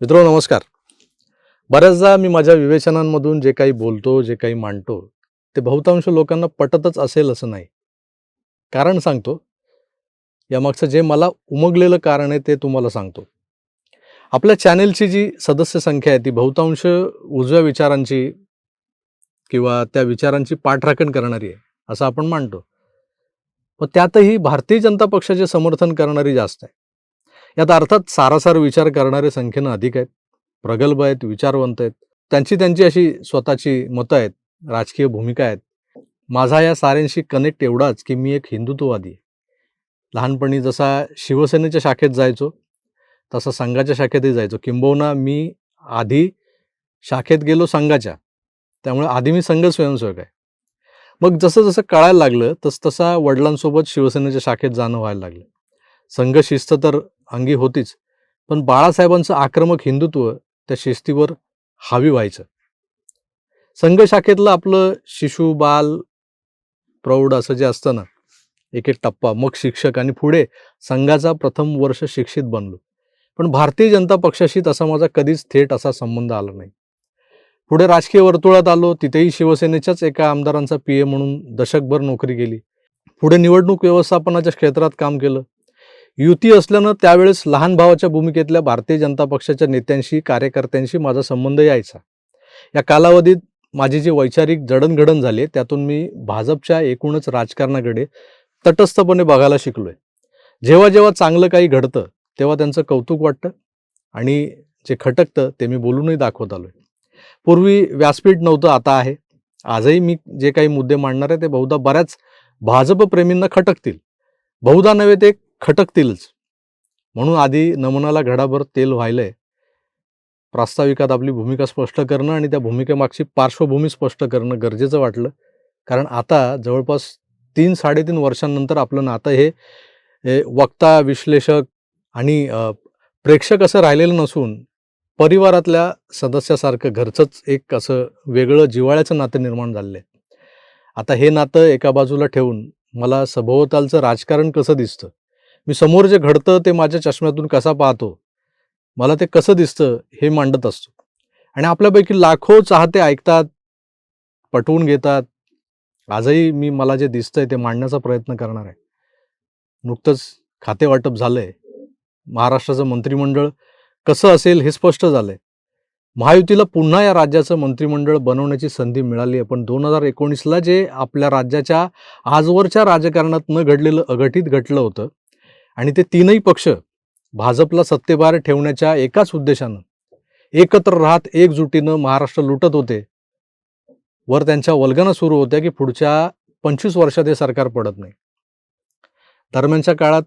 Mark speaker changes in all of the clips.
Speaker 1: मित्र नमस्कार. बऱ्याचदा मी माझ्या विवेचनांमधून जे काही बोलतो जे काही मांडतो ते बहुतांश लोकांना पटतच असेल असं नाही. कारण सांगतो यामागचं जे मला उमगलेलं कारण आहे ते तुम्हाला सांगतो. आपल्या चॅनेलची जी सदस्य संख्या आहे ती बहुतांश उजव्या विचारांची किंवा त्या विचारांची पाठराखण करणारी आहे असं आपण मानतो. पण त्यातही भारतीय जनता पक्षाचे समर्थन करणारी जास्त आहे. यात अर्थात सारासार विचार करणारे संख्येनं अधिक आहेत. प्रगल्भ आहेत विचारवंत आहेत. त्यांची त्यांची अशी स्वतःची मतं आहेत राजकीय भूमिका आहेत. माझा या साऱ्यांशी कनेक्ट एवढाच की मी एक हिंदुत्ववादी आहे. लहानपणी जसा शिवसेनेच्या शाखेत जायचो तसा संघाच्या शाखेतही जायचो. किंबहुना मी आधी शाखेत गेलो संघाच्या. त्यामुळे आधी मी संघ स्वयंसेवक आहे. मग जसं जसं कळायला लागलं तस तसा वडिलांसोबत शिवसेनेच्या शाखेत जाणं व्हायला लागलं. संघ शिस्त तर अंगी होतीच. पण बाळासाहेबांचं आक्रमक हिंदुत्व त्या शिस्तीवर हावी व्हायचं. संघ शाखेतलं आपलं शिशु बाल प्रौढ असं जे असतं ना एक एक टप्पा मग शिक्षक आणि पुढे संघाचा प्रथम वर्ष शिक्षित बनलो. पण भारतीय जनता पक्षाशी तसा माझा कधीच थेट असा संबंध आला नाही. पुढे राजकीय वर्तुळात आलो तिथेही शिवसेनेच्याच एका आमदारांचा पी ए म्हणून दशकभर नोकरी केली. पुढे निवडणूक व्यवस्थापनाच्या क्षेत्रात काम केलं. युती असल्यानं त्यावेळेस लहान भावाच्या भूमिकेतल्या भारतीय जनता पक्षाच्या नेत्यांशी कार्यकर्त्यांशी माझा संबंध यायचा. या कालावधीत माझी जी वैचारिक जडणघडण झाली त्यातून मी भाजपच्या एकूणच राजकारणाकडे तटस्थपणे बघायला शिकलोय. जेव्हा जेव्हा चांगलं काही घडतं तेव्हा त्यांचं कौतुक वाटतं आणि जे खटकतं ते मी बोलूनही दाखवत आलोय. पूर्वी व्यासपीठ नव्हतं आता आहे. आजही मी जे काही मुद्दे मांडणार आहे ते बहुधा बऱ्याच भाजपप्रेमींना खटकतील. बहुधा नव्हे ते खटकतीलच. म्हणून आधी नमनाला घडाभर तेल व्हायलंय. प्रास्ताविकात आपली भूमिका स्पष्ट करणं आणि त्या भूमिकेमागची पार्श्वभूमी स्पष्ट करणं गरजेचं वाटलं. कारण आता जवळपास तीन साडेतीन वर्षांनंतर आपलं नातं हे वक्ता विश्लेषक आणि प्रेक्षक असं राहिलेलं नसून परिवारातल्या सदस्यासारखं घरचंच एक असं वेगळं जिव्हाळ्याचं नातं निर्माण झालेलं आहे. आता हे नातं एका बाजूला ठेवून मला सभोवतालचं राजकारण कसं दिसतं? मी समोर जे घडतं ते माझ्या चष्म्यातून कसा पाहतो मला ते कसं दिसतं हे मांडत असतो. आणि आपल्यापैकी लाखो चाहते ऐकतात पटवून घेतात. आजही मी मला जे दिसतंय ते मांडण्याचा प्रयत्न करणार आहे. नुकतंच खाते वाटप झालंय. महाराष्ट्राचं मंत्रिमंडळ कसं असेल हे स्पष्ट झालंय. महायुतीला पुन्हा या राज्याचं मंत्रिमंडळ बनवण्याची संधी मिळाली आहे. पण दोन हजार एकोणीसला जे आपल्या राज्याच्या आजवरच्या राजकारणात न घडलेलं अघटित घटलं होतं आणि ते तीनही पक्ष भाजपला सत्तेबाहेर ठेवण्याच्या एकाच उद्देशानं एकत्र राहत एकजुटीनं महाराष्ट्र लुटत होते. वर त्यांच्या वल्गना सुरू होत्या की पुढच्या पंचवीस वर्षात हे सरकार पडत नाही. दरम्यानच्या काळात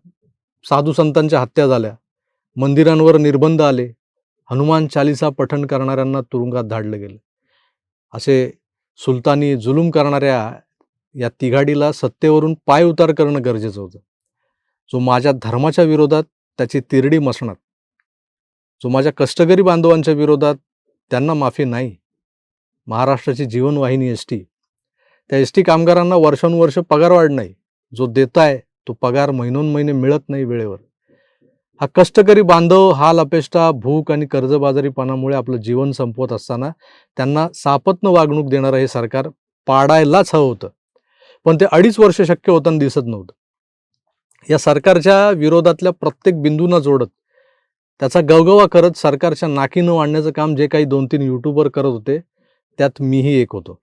Speaker 1: साधू संतांच्या हत्या झाल्या. मंदिरांवर निर्बंध आले. हनुमान चालिसा पठण करणाऱ्यांना तुरुंगात धाडलं गेलं. असे सुलतानी जुलूम करणाऱ्या या तिघाडीला सत्तेवरून पाय उतार करणं गरजेचं होतं. जो माझ्या धर्माच्या विरोधात त्याची तिरडी मसणार जो माझ्या कष्टकरी बांधवांच्या विरोधात त्यांना माफी नाही. महाराष्ट्राची जीवनवाहिनी एस टी. त्या एस टी कामगारांना वर्षानुवर्ष पगार वाढ नाही जो देताय तो पगार महिनोन महिने मिळत नाही वेळेवर. हा कष्टकरी बांधव हाल अपेष्टा भूक आणि कर्जबाजारीपणामुळे आपलं जीवन संपवत असताना त्यांना सापत्न वागणूक देणारं हे सरकार पाडायलाच हवं होतं. पण ते अडीच वर्ष शक्य होताना दिसत नव्हतं. या सरकारच्या विरोधातल्या प्रत्येक बिंदूंना जोडत त्याचा गवगवा करत सरकारच्या नाकीनं वाढण्याचं काम जे काही दोन तीन युट्यूबर करत होते त्यात मीही एक होतो.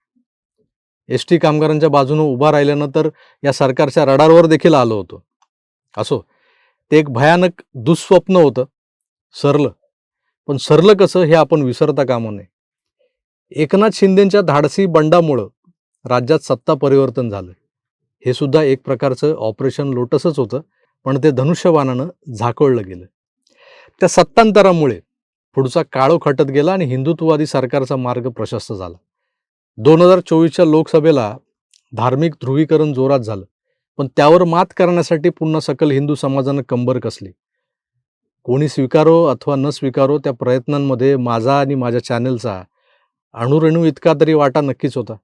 Speaker 1: एस टी कामगारांच्या बाजूनं उभा राहिल्यानंतर या सरकारच्या रडारवर देखील आलो होतो. असो ते एक भयानक दुःस्वप्न होतं सरलं. पण सरलं कसं हे आपण विसरता कामं नये. एकनाथ शिंदेच्या धाडसी बंडामुळं राज्यात सत्ता परिवर्तन झालं हे सुद्धा एक प्रकारचं ऑपरेशन लोटसच होतं पण ते धनुष्यबाणानं झाकळलं गेलं. त्या सत्तांतरामुळे पुढचा काळो खटत गेला आणि हिंदुत्ववादी सरकारचा मार्ग प्रशस्त झाला. दोन हजार चोवीसच्या लोकसभेला धार्मिक ध्रुवीकरण जोरात झालं पण त्यावर मात करण्यासाठी पुन्हा सकल हिंदू समाजानं कंबर कसली? कोणी स्वीकारो अथवा न स्वीकारो त्या प्रयत्नांमध्ये माझा आणि माझ्या चॅनलचा अणुरेणू इतका तरी वाटा नक्कीच होता.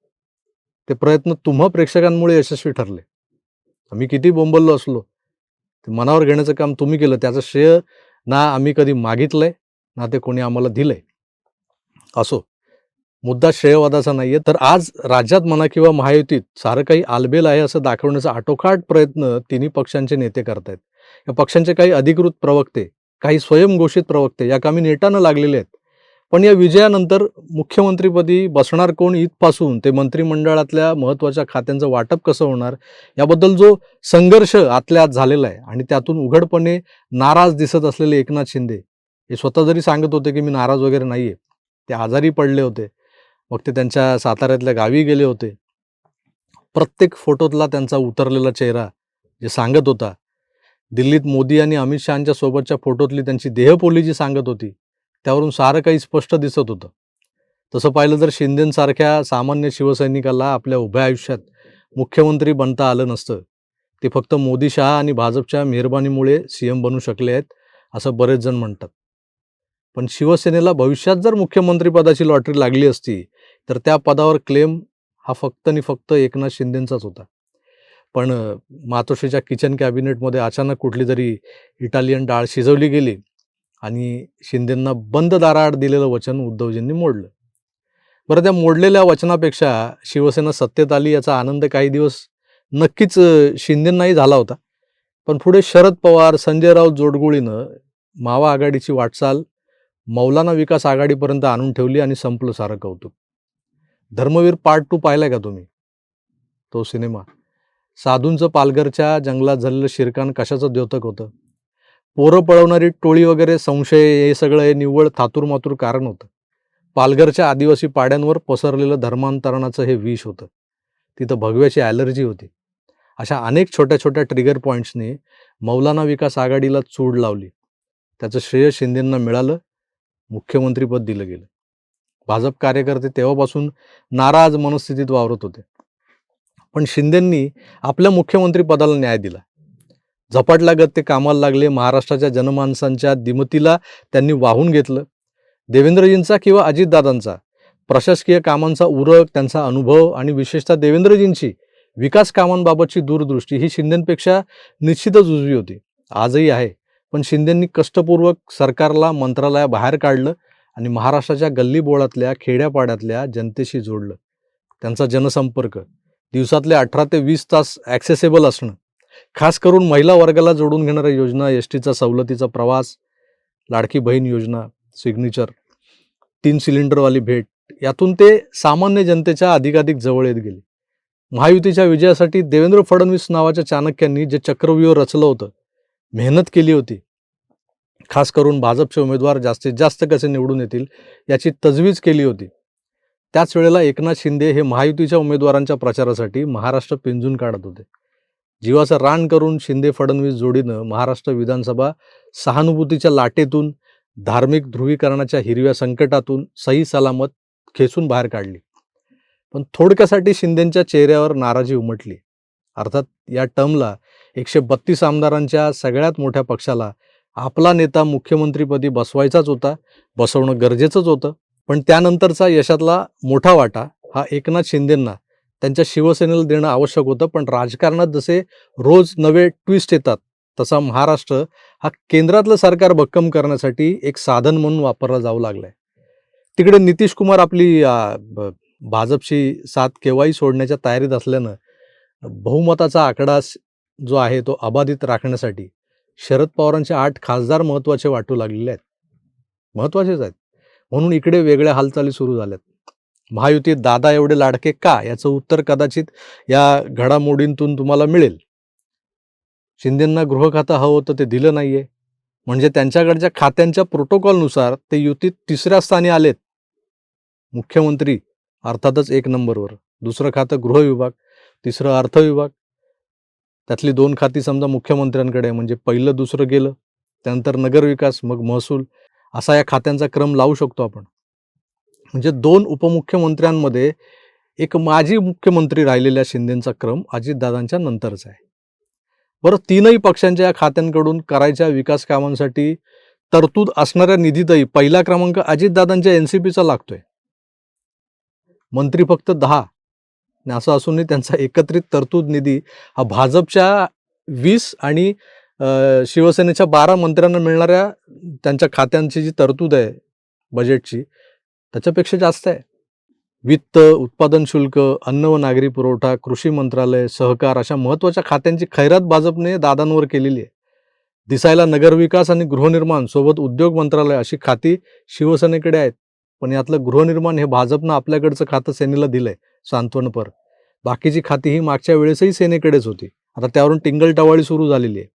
Speaker 1: ते प्रयत्न तुम्हा प्रेक्षकांमुळे यशस्वी ठरले. आम्ही किती बोंबललो असलो ते मनावर घेण्याचं काम तुम्ही केलं त्याचं श्रेय ना आम्ही कधी मागितलंय ना ते कोणी आम्हाला दिलंय. असो मुद्दा श्रेयवादाचा नाहीये तर आज राज्यात म्हणा किंवा महायुतीत सारं काही आलबेल आहे असं दाखवण्याचा आटोकाट प्रयत्न तिन्ही पक्षांचे नेते करतायत. या पक्षांचे काही अधिकृत प्रवक्ते काही स्वयंघोषित प्रवक्ते या कामी नेटानं लागलेले आहेत. पण या विजयानंतर मुख्यमंत्रीपदी बसणार कोण इथपासून ते मंत्रिमंडळातल्या महत्त्वाच्या खात्यांचं वाटप कसं होणार याबद्दल जो संघर्ष आतल्या आत झालेला आहे आणि त्यातून उघडपणे नाराज दिसत असलेले एकनाथ शिंदे हे स्वतः जरी सांगत होते की मी नाराज वगैरे नाही आहे ते आजारी पडले होते मग ते त्यांच्या साताऱ्यातल्या गावी गेले होते. प्रत्येक फोटोतला त्यांचा उतरलेला चेहरा जे सांगत होता दिल्लीत मोदी आणि अमित शहाच्या सोबतच्या फोटोतली त्यांची देहपोली जी सांगत होती त्यावरून सारं काही स्पष्ट दिसत होतं. तसं पाहिलं तर शिंदेंसारख्या सामान्य शिवसैनिकाला आपल्या उभ्या आयुष्यात मुख्यमंत्री बनता आलं नसतं. ते फक्त मोदी शहा आणि भाजपच्या मेहरबानीमुळे सी एम बनू शकले आहेत असं बरेच जण म्हणतात. पण शिवसेनेला भविष्यात जर मुख्यमंत्रीपदाची लॉटरी लागली असती तर त्या पदावर क्लेम हा फक्त आणि फक्त एकनाथ शिंदेंचाच होता. पण मातोश्रीच्या किचन कॅबिनेटमध्ये अचानक कुठली तरी इटालियन डाळ शिजवली गेली आणि शिंदेंना बंद दाराआड दिलेलं वचन उद्धवजींनी मोडलं. बरं त्या मोडलेल्या वचनापेक्षा शिवसेना सत्तेत आली याचा आनंद काही दिवस नक्कीच शिंदेंनाही झाला होता. पण पुढे शरद पवार संजय राऊत जोडगोळीनं मावा आघाडीची वाटचाल मौलाना विकास आघाडीपर्यंत आणून ठेवली आणि संपलं सारं कौतुक. धर्मवीर पार्ट टू पाहिलाय का तुम्ही? तो सिनेमा. साधूंचं पालघरच्या जंगलात झालेलं शिरकान कशाचं द्योतक होतं? पोरं पळवणारी टोळी वगैरे संशय हे सगळं हे निव्वळ थातूरमातूर कारण होतं. पालघरच्या आदिवासी पाड्यांवर पसरलेलं धर्मांतरणाचं हे विष होतं. तिथं भगव्याची ॲलर्जी होती. अशा अनेक छोट्या छोट्या ट्रिगर पॉईंट्सने मौलाना विकास आघाडीला चूड लावली. त्याचं श्रेय शिंदेंना मिळालं मुख्यमंत्रीपद दिलं गेलं. भाजप कार्यकर्ते तेव्हापासून नाराज मनस्थितीत वावरत होते. पण शिंदेंनी आपल्या मुख्यमंत्रीपदाला न्याय दिला. झपाटलागत ते कामाला लागले महाराष्ट्राच्या जनमानसांच्या दिमतीला त्यांनी वाहून घेतलं. देवेंद्रजींचा किंवा अजितदादांचा प्रशासकीय कामांचा उरक त्यांचा अनुभव आणि विशेषतः देवेंद्रजींची विकास कामांबाबतची दूरदृष्टी ही शिंदेंपेक्षा निश्चितच उजवी होती. आजही आहे. पण शिंदेंनी कष्टपूर्वक सरकारला मंत्रालयाबाहेर काढलं आणि महाराष्ट्राच्या गल्लीबोळातल्या खेड्यापाड्यातल्या जनतेशी जोडलं. त्यांचा जनसंपर्क दिवसातले अठरा ते वीस तास ॲक्सेसेबल असणं खास करून महिला वर्गाला जोडून घेणाऱ्या योजना एस टीचा सवलतीचा प्रवास लाडकी बहीण योजना सिग्नेचर तीन सिलेंडरवाली भेट यातून ते सामान्य जनतेच्या अधिकाधिक जवळ येत गेले. महायुतीच्या विजयासाठी देवेंद्र फडणवीस नावाच्या चाणक्यांनी जे चक्रव्यूह रचलं होतं मेहनत केली होती खास करून भाजपचे उमेदवार जास्तीत जास्त कसे निवडून येतील याची तजवीज केली होती. त्याच वेळेला एकनाथ शिंदे हे महायुतीच्या उमेदवारांच्या प्रचारासाठी महाराष्ट्र पिंजून काढत होते. जीवाचं रान करून शिंदे फडणवीस जोडीनं महाराष्ट्र विधानसभा सहानुभूतीच्या लाटेतून धार्मिक ध्रुवीकरणाच्या हिरव्या संकटातून सही सलामत खेचून बाहेर काढली. पण थोडक्यासाठी शिंदेंच्या चेहऱ्यावर नाराजी उमटली. अर्थात या टर्मला एकशे बत्तीस आमदारांच्या सगळ्यात मोठ्या पक्षाला आपला नेता मुख्यमंत्रीपदी बसवायचाच होता बसवणं गरजेचंच होतं. पण त्यानंतरचा यशातला मोठा वाटा हा एकनाथ शिंदेंना त्यांच्या शिवसेनेला देणं आवश्यक होतं. पण राजकारणात जसे रोज नवे ट्विस्ट येतात तसा महाराष्ट्र हा केंद्रातलं सरकार भक्कम करण्यासाठी एक साधन म्हणून वापरला जाऊ लागलाय. तिकडे नितीश कुमार आपली भाजपशी भाजपची साथ केव्हाही सोडण्याच्या तयारीत असल्यानं बहुमताचा आकडा जो आहे तो अबाधित राखण्यासाठी शरद पवारांचे आठ खासदार महत्त्वाचे वाटू लागलेले आहेत. महत्त्वाचेच आहेत. म्हणून इकडे वेगळ्या हालचाली सुरू झाल्यात. महायुतीत दादा एवढे लाडके का? याचं उत्तर कदाचित या घडामोडींतून तुम्हाला मिळेल. शिंदेंना गृह खातं हवं होतं ते दिलं नाहीये. म्हणजे त्यांच्याकडच्या खात्यांच्या प्रोटोकॉलनुसार ते युतीत तिसऱ्या स्थानी आलेत. मुख्यमंत्री अर्थातच एक नंबरवर. दुसरं खातं गृह विभाग तिसरं अर्थ विभाग. त्यातली दोन खाती समजा मुख्यमंत्र्यांकडे म्हणजे पहिलं दुसरं गेलं त्यानंतर नगरविकास मग महसूल. असा या खात्यांचा क्रम लावू शकतो आपण. म्हणजे दोन उपमुख्यमंत्र्यांमध्ये एक माजी मुख्यमंत्री राहिलेल्या शिंदेचा क्रम अजितदादांच्या नंतरचा आहे. बरं तीनही पक्षांच्या या खात्यांकडून करायच्या विकास कामांसाठी तरतूद असणाऱ्या निधीतही पहिला क्रमांक अजितदादांच्या एन सी पीचा लागतोय. मंत्री फक्त दहा. असं असूनही त्यांचा एकत्रित तरतूद निधी हा भाजपच्या वीस आणि शिवसेनेच्या बारा मंत्र्यांना मिळणाऱ्या त्यांच्या खात्यांची जी तरतूद आहे बजेटची त्याच्यापेक्षा जास्त आहे. वित्त उत्पादन शुल्क अन्न व नागरी पुरवठा कृषी मंत्रालय सहकार अशा महत्त्वाच्या खात्यांची खैरात भाजपने दादांवर केलेली आहे. दिसायला नगरविकास आणि गृहनिर्माण सोबत उद्योग मंत्रालय अशी खाती शिवसेनेकडे आहेत. पण यातलं गृहनिर्माण हे भाजपनं आपल्याकडचं खातं सेनेला दिलंय सांत्वनपर बाकीची खाती ही मागच्या वेळेसही सेनेकडेच होती. आता त्यावरून टिंगलटवाळी सुरू झालेली आहे.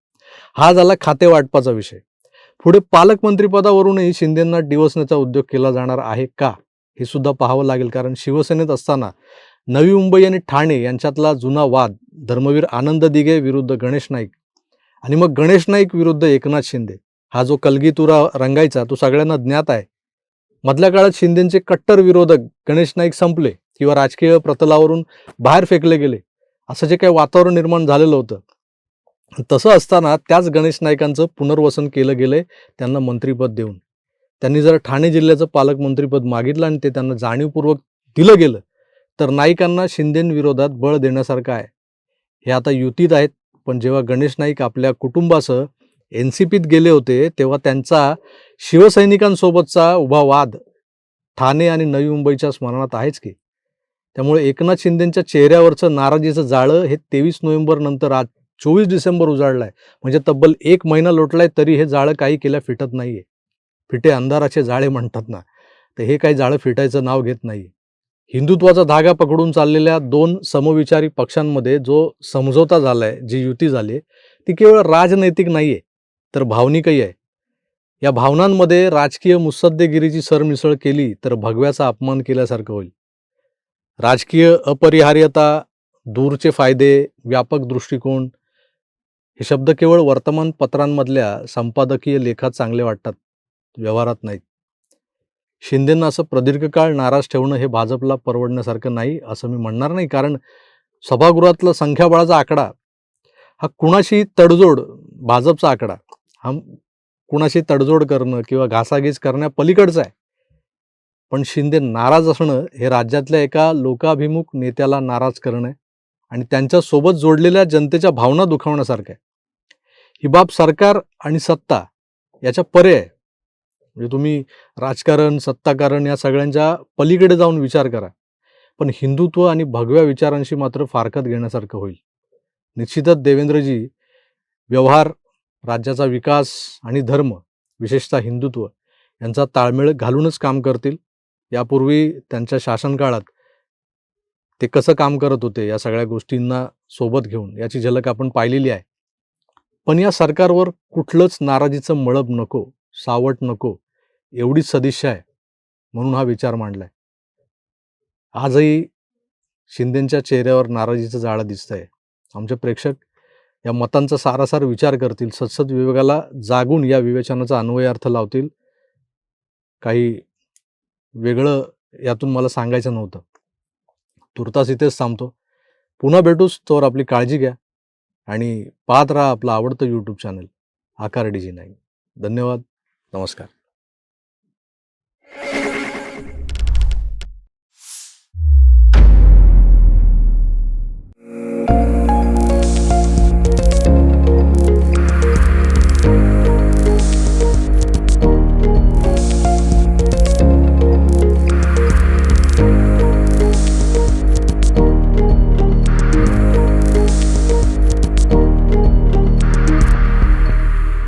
Speaker 1: हा झाला खाते वाटपाचा विषय. पुढे पालकमंत्रीपदावरूनही शिंदेंना डिवसण्याचा उद्योग केला जाणार आहे का? हे सुद्धा पाहावं लागेल कारण शिवसेनेत असताना नवी मुंबई आणि ठाणे यांच्यातला जुना वाद धर्मवीर आनंद दिघे विरुद्ध गणेश नाईक आणि मग गणेश नाईक विरुद्ध एकनाथ शिंदे. हा जो कलगीतुरा रंगायचा तो सगळ्यांना ज्ञात आहे. मधल्या काळात शिंदेचे कट्टर विरोधक गणेश नाईक संपले किंवा राजकीय प्रतलावरून बाहेर फेकले गेले. असं जे काही वातावरण निर्माण झालेलं होतं तसं असताना त्याच गणेश नाईकांचं पुनर्वसन केलं गेलंय त्यांना मंत्रीपद देऊन. त्यांनी जर ठाणे जिल्ह्याचं पालकमंत्रीपद मागितलं आणि ते त्यांना जाणीवपूर्वक दिलं गेलं तर नाईकांना शिंदेविरोधात बळ देण्यासारखं आहे. हे आता युतीत आहेत पण जेव्हा गणेश नाईक आपल्या कुटुंबासह एन सी पीत गेले होते तेव्हा त्यांचा शिवसैनिकांसोबतचा उभा वाद ठाणे आणि नवी मुंबईच्या स्मरणात आहेच की. त्यामुळे एकनाथ शिंदेंच्या चेहऱ्यावरचं नाराजीचं जाळं हे तेवीस नोव्हेंबर नंतर आज चोवीस डिसेंबर उजाडलंय. म्हणजे तब्बल एक महिना लोटलाय तरी हे जाळं काही केल्या फिटत नाहीये. फिटे अंधाराचे जाळे म्हणतात ना. तर हे काही जाळं फिटायचं नाव घेत नाही हिंदुत्वाचा धागा पकडून चाललेल्या दोन समविचारी पक्षांमध्ये जो समझोता झालाय जी युती झाली ती केवळ राजनैतिक नाहीये तर भावनिकही आहे. या भावनांमध्ये राजकीय मुसद्देगिरीची सरमिसळ केली तर भगव्याचा अपमान केल्यासारखं होईल. राजकीय अपरिहार्यता दूरचे फायदे व्यापक दृष्टिकोन हे शब्द केवळ वर्तमानपत्रांमधल्या संपादकीय लेखात चांगले वाटतात व्यवहारात नाहीत. शिंदेंना असं प्रदीर्घ काळ नाराज ठेवणं हे भाजपला परवडण्यासारखं नाही असं मी म्हणणार नाही. कारण सभागृहातला संख्याबळाचा आकडा हा कुणाशी तडजोड भाजपचा आकडा हा कुणाशी तडजोड करणं किंवा घासाघीस करण्या पलीकडचं आहे. पण शिंदे नाराज असणं हे राज्यातल्या एका लोकाभिमुख नेत्याला नाराज करणं आहे आणि त्यांच्यासोबत जोडलेल्या जनतेच्या भावना दुखावण्यासारख्या आहे. ही बाब सरकार आणि सत्ता याच्या परे म्हणजे तुम्ही राजकारण सत्ताकारण या सगळ्यांच्या पलीकडे जाऊन विचार करा. पण हिंदुत्व आणि भगव्या विचारांशी मात्र फारकत घेण्यासारखं होईल. निश्चितच देवेंद्रजी व्यवहार राज्याचा विकास आणि धर्म विशेषतः हिंदुत्व यांचा ताळमेळ घालूनच काम करतील. यापूर्वी त्यांच्या शासनकाळात ते कसं काम करत होते या सगळ्या गोष्टींना सोबत घेऊन याची झलक आपण पाहिलेली आहे. पण या सरकारवर कुठलंच नाराजीचं मळब नको सावट नको एवढीच सदिच्छा आहे म्हणून हा विचार मांडलाय. आजही शिंदेंच्या चेहऱ्यावर नाराजीचं जाळं दिसतंय. आमचे प्रेक्षक या मतांचा सारासार विचार करतील सत्सद विवेकाला जागून या विवेचनाचा अन्वयार्थ लावतील. काही वेगळं यातून मला सांगायचं नव्हतं. तुर्तास इथेच थांबतो. पुन्हा भेटूच तोवर आपली काळजी घ्या. आणि पाहत राहा आपलं आवडतं YouTube channel Aakar D G nine. धन्यवाद. नमस्कार.